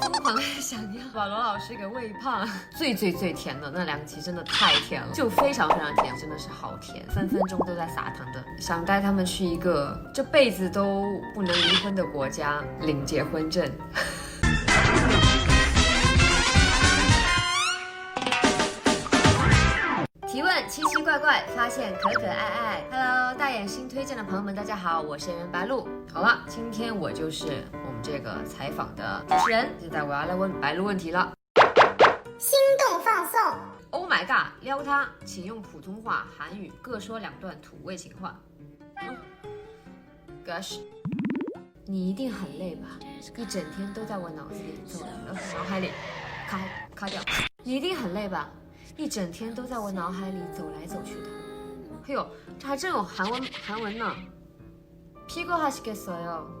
疯狂的想要把罗老师给喂胖，最最最甜的那两集真的太甜了，就非常非常甜，真的是好甜，分分钟都在撒糖的。想带他们去一个这辈子都不能离婚的国家领结婚证。提问奇奇怪怪，发现可可爱爱。Hello，大眼新推荐的朋友们，大家好，我是演员白鹿。好了，今天我就是这个采访的主持人。现在我要来问白鹿问题了。心动放送， Oh my god，撩他，请用普通话、韩语各说两段土味情话。嗯 Gosh，你一定很累吧？一整天都在我脑子里走，呃，脑海里，卡卡掉。你一定很累吧？一整天都在我脑海里走来走去的。哎呦，这还真有韩文韩文呢。피곤하시겠어요。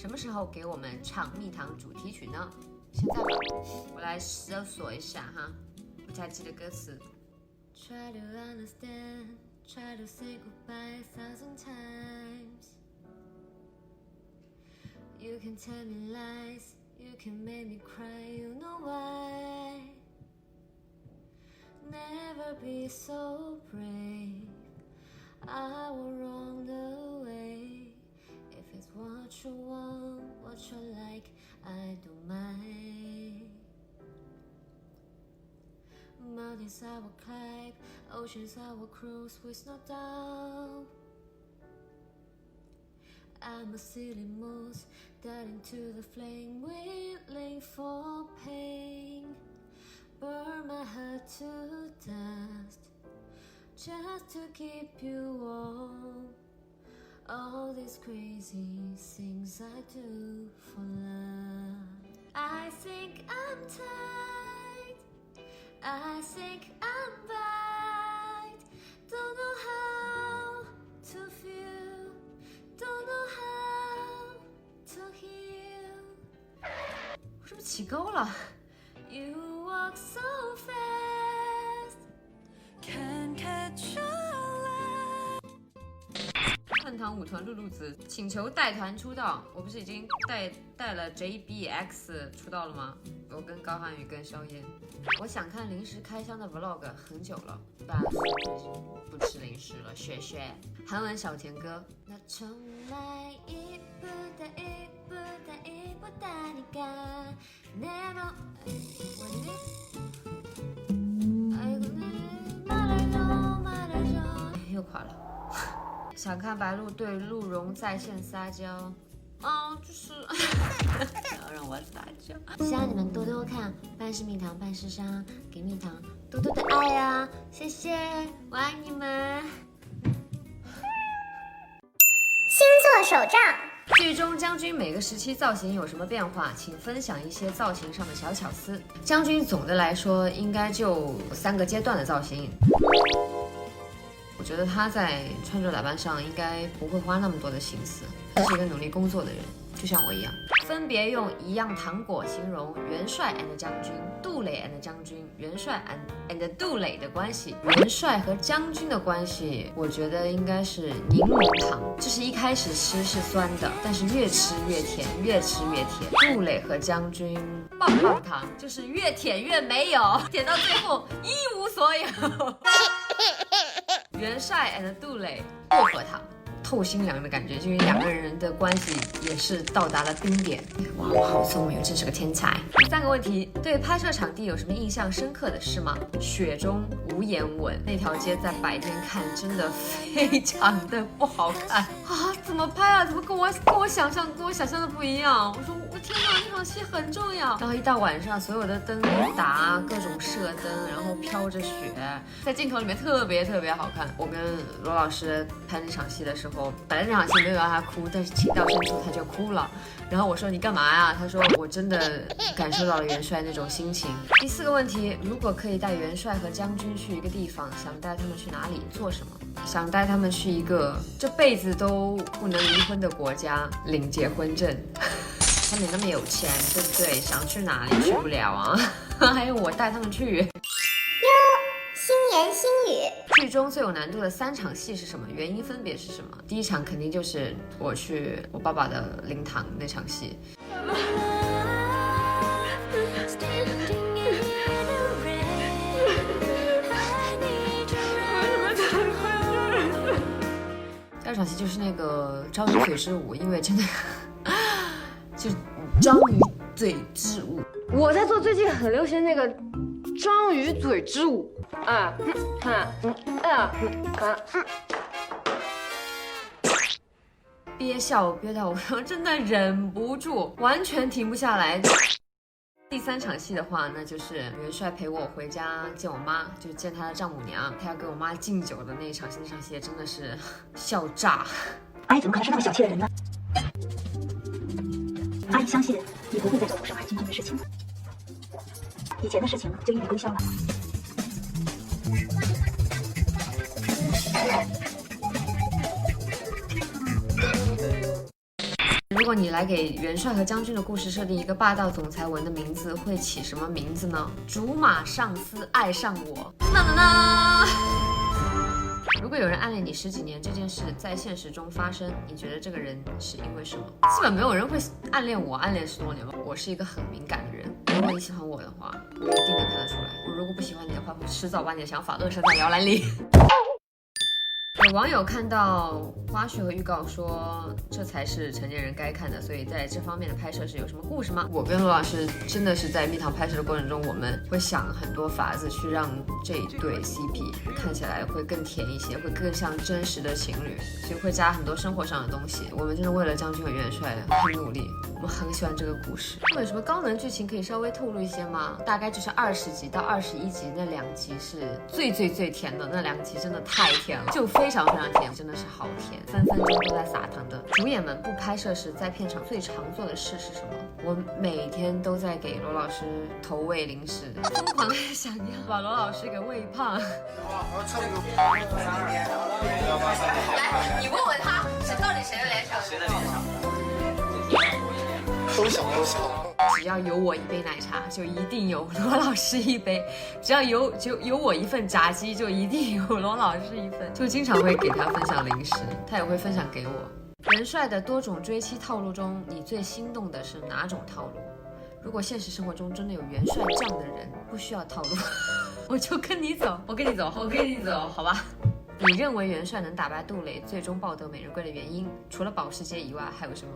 什么时候给我们唱蜜糖主题曲呢？现在吧，我来搜索一下哈，不太记得歌词。Try to understand, try to say goodbye a thousand times. You can tell me lies, you can make me cry, you know why. Never be so brave. I will wrong the way. What you want, what you like, I don't mind. Mountains I will climb, oceans I will cruise with no doubt. I'm a silly moose, darting to the flame, willing for pain. Burn my heart to dust, just to keep you warm All these crazy things I do for love. I think I'm tight. I think I'm right. Don't know how to feel. Don't know how to heal. 我是不是起高了 汉唐舞团露露子请求带团出道，我不是已经带带了 JBX 出道了吗？我跟高瀚宇跟萧炎，我想看零食开箱的 vlog 很久了，但是不吃零食了，谢谢。韩文小甜歌，那从来一步带一步带一步带你干，never，我的。哎又垮了。想看白鹿对鹿茸在线撒娇，啊，就是不 要让我撒娇。希望你们多多看半是蜜糖半是伤，给蜜糖多多的爱啊！谢谢，我爱你们。星座手账，剧中将军每个时期造型有什么变化？请分享一些造型上的小巧思。将军总的来说应该就三个阶段的造型。我觉得他在穿着打扮上应该不会花那么多的心思，他是一个努力工作的人，就像我一样。分别用一样糖果形容元帅 and 将军、杜磊 and 将军、元帅 and and 杜磊的关系。元帅和将军的关系，我觉得应该是柠檬糖，就是一开始吃是酸的，但是越吃越甜，越吃越甜。杜磊和将军棒棒糖，就是越舔越没有，舔到最后一无所有。元帅 and 杜磊薄荷糖，透心凉的感觉，因为两个人的关系也是到达了冰点。哇，我好聪明，真是个天才。第三个问题，对拍摄场地有什么印象深刻的事吗？雪中无言吻，那条街在白天看真的非常的不好看啊！怎么拍啊？怎么跟我跟我想象跟我想象的不一样？我说我天哪，那场戏很重要。然后一到晚上，所有的灯打，各种射灯，然后飘着雪，在镜头里面特别特别好看。我跟罗老师拍那场戏的时候，本来那场戏没有让他哭，但是情到深处他就哭了。然后我说你干嘛呀？他说我真的感受到了元帅那种心情。第四个问题，如果可以带元帅和将军去一个地方，想带他们去哪里做什么？想带他们去一个这辈子都不能离婚的国家领结婚证。他们那么有钱，对不对？想去哪里去不了啊？还有我带他们去。新言新语，剧中最有难度的三场戏是什么？原因分别是什么？第一场肯定就是我去我爸爸的灵堂那场戏。Standing in the rain, I need your love. 第二场戏就是那个章鱼嘴之舞，因为真的就章鱼嘴之舞。我在做最近很流行那个章鱼嘴之舞，啊，嗯啊，嗯啊，憋笑憋到我真的忍不住，完全停不下来。第三场戏的话，那就是元帅陪我回家见我妈，就是见他的丈母娘，他要给我妈敬酒的那一场戏，那场戏也真的是笑炸。阿姨怎么可能是那么小气的人呢？阿姨相信你不会再做出伤害君君的事情了。以前的事情就一笔勾销了。如果你来给元帅和将军的故事设定一个霸道总裁文的名字，会起什么名字呢？竹马上司爱上我，呐呐呐！如果有人暗恋你十几年，这件事在现实中发生，你觉得这个人是因为什么？基本没有人会暗恋我，暗恋十多年吧。我是一个很敏感的人，如果你喜欢我的话，我一定能看得出来。我如果不喜欢你的话，我迟早把你的想法扼杀在摇篮里。有网友看到花絮和预告说，这才是成年人该看的，所以在这方面的拍摄是有什么故事吗？我跟罗老师真的是在蜜糖拍摄的过程中，我们会想很多法子去让这一对 CP 看起来会更甜一些，会更像真实的情侣，所以会加很多生活上的东西。我们真的为了将军和元帅很努力，我们很喜欢这个故事。会有什么高能剧情可以稍微透露一些吗？大概就是二十集到二十一集那两集是最最最甜的，那两集真的太甜了，就非常非常甜，真的是好甜，分分钟都在撒糖的。主演们不拍摄时在片场最常做的事是什么？我每天都在给罗老师投喂零食，疯狂的想要把罗老师给喂胖。来，你问问他，谁到底谁的脸少？谁的脸少？都想都想。只要有我一杯奶茶，就一定有罗老师一杯；只要有就有我一份炸鸡，就一定有罗老师一份。就经常会给他分享零食，他也会分享给我。元帅的多种追妻套路中，你最心动的是哪种套路？如果现实生活中真的有元帅这样的人，不需要套路，我就跟你走，我跟你走，我跟你走，好吧？你认为元帅能打败杜蕾，最终抱得美人归的原因，除了保时捷以外，还有什么？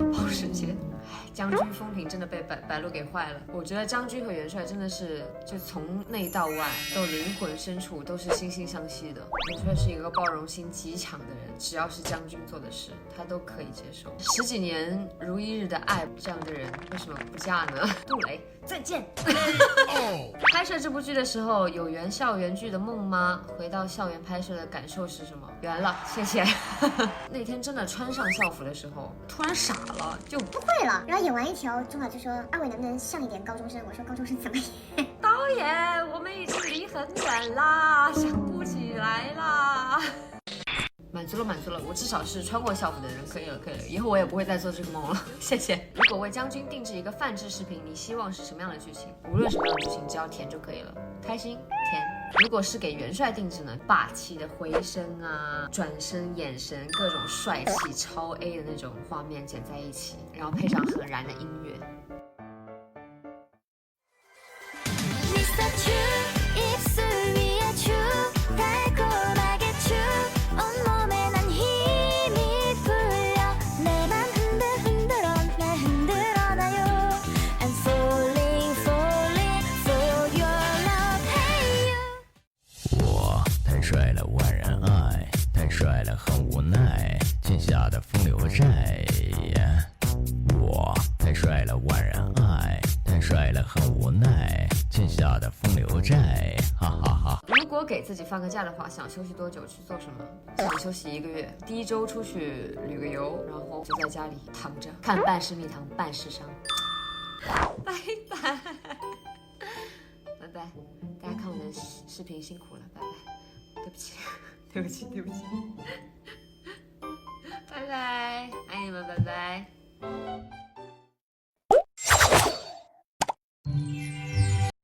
保时捷，唉，将军风评真的被白白鹿给坏了。我觉得将军和元帅真的是，就从内到外，都灵魂深处都是惺惺相惜的。元帅是一个包容心极强的人，只要是将军做的事，他都可以接受。十几年如一日的爱，这样的人为什么不嫁呢？杜蕾，再见。拍摄这部剧的时候，有圆校园剧的梦吗？回到校园拍摄的感受是什么？圆了，谢谢。那天真的穿上校服的时候，突然傻了，就不会了。然后演完一条，钟导就说：“二位能不能像一点高中生？”我说：“高中生怎么演？”导演，我们已经离很远啦，想不起来啦。满足了，满足了，我至少是穿过校服的人，可以了，可以了，以后我也不会再做这个梦了，谢谢。如果为将军定制一个范制视频，你希望是什么样的剧情？无论什么样的剧情，只要甜就可以了，开心甜。如果是给元帅定制呢？霸气的回声啊，转身、眼神，各种帅气、超 A 的那种画面剪在一起，然后配上很燃的音乐。无奈，欠下的风流债。我太帅了，万人爱。太帅了，很无奈。欠下的风流债，哈哈哈。如果给自己放个假的话，想休息多久去做什么？想休息一个月。第一周出去旅个游，然后就在家里躺着。看半世蜜糖，半世伤。拜拜。拜拜。大家看我的视视频，辛苦了。拜拜。对不起，对不起，对不起。拜拜。爱你们拜拜。